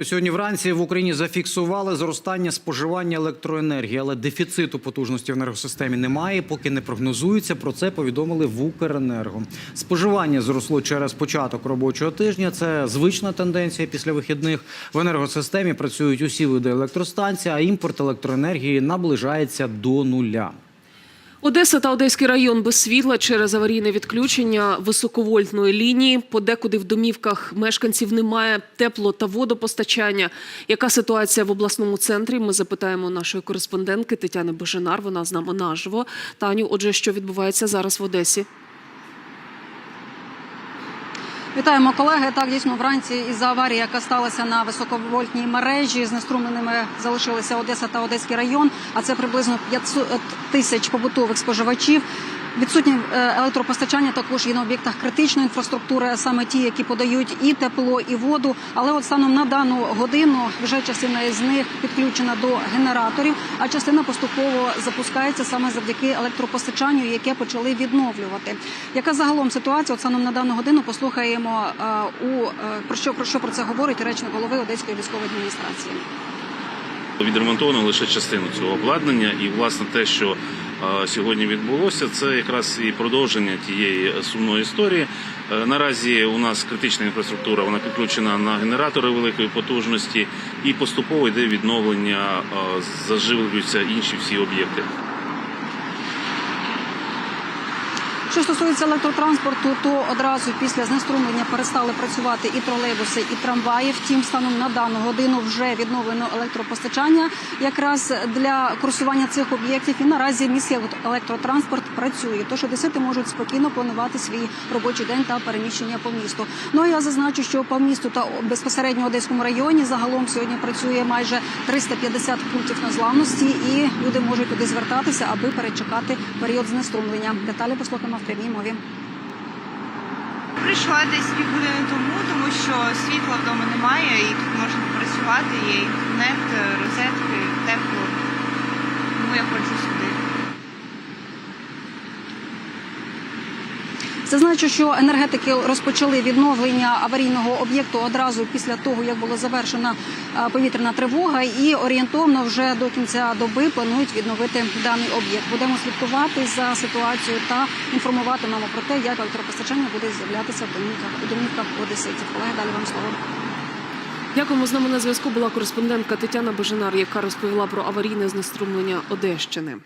Сьогодні вранці в Україні зафіксували зростання споживання електроенергії, але дефіциту потужності в енергосистемі немає, поки не прогнозується. Про це повідомили в Укренерго. Споживання зросло через початок робочого тижня. Це звична тенденція після вихідних. В енергосистемі працюють усі види електростанцій, а імпорт електроенергії наближається до нуля. Одеса та Одеський район без світла через аварійне відключення високовольтної лінії. Подекуди в домівках мешканців немає тепло та водопостачання. Яка ситуація в обласному центрі? Ми запитаємо нашої кореспондентки Тетяни Божинар. Вона з нами наживо. Таню, отже, що відбувається зараз в Одесі? Вітаємо колеги. Так дійсно вранці із-за аварії, яка сталася на високовольтній мережі, знеструмленими залишилися Одеса та Одеський район. А це приблизно 500 тисяч побутових споживачів. Відсутнє е, електропостачання також є на об'єктах критичної інфраструктури, саме ті, які подають і тепло, і воду. Але от станом на дану годину вже частина із них підключена до генераторів, а частина поступово запускається саме завдяки електропостачанню, яке почали відновлювати. Яка загалом ситуація? От станом на дану годину послухаємо е, у е, про що про що про це говорить речник голови Одеської військової адміністрації. Відремонтовано лише частину цього обладнання, і власне те, що е, сьогодні відбулося, це якраз і продовження тієї сумної історії. Е, Наразі у нас критична інфраструктура, вона підключена на генератори великої потужності, і поступово йде відновлення, е, заживлюються інші всі об'єкти. Що стосується електротранспорту, то одразу після знеструмлення перестали працювати і тролейбуси, і трамваї. Втім, станом на дану годину вже відновлено електропостачання якраз для курсування цих об'єктів. І наразі міський електротранспорт працює. Тож одесити можуть спокійно планувати свій робочий день та переміщення по місту. Ну а я зазначу, що по місту та безпосередньо одеському районі загалом сьогодні працює майже 350 пунктів незламності, і люди можуть туди звертатися, аби перечекати період знеструмлення. Деталі послухаємо прямій мові. Прийшла десь півгодини тому, тому що світла вдома немає і тут можна працювати, є інтернет, розетки, тепло. Тому я Зазначу, що енергетики розпочали відновлення аварійного об'єкту одразу після того, як була завершена е, повітряна тривога, і орієнтовно вже до кінця доби планують відновити даний об'єкт. Будемо слідкувати за ситуацією та інформуватимемо про те, як електропостачання буде з'являтися в домівках домівках одеситів. Колеги, далі вам слово. Дякуємо. З нами на зв'язку була кореспондентка Тетяна Божинар, яка розповіла про аварійне знеструмлення Одещини.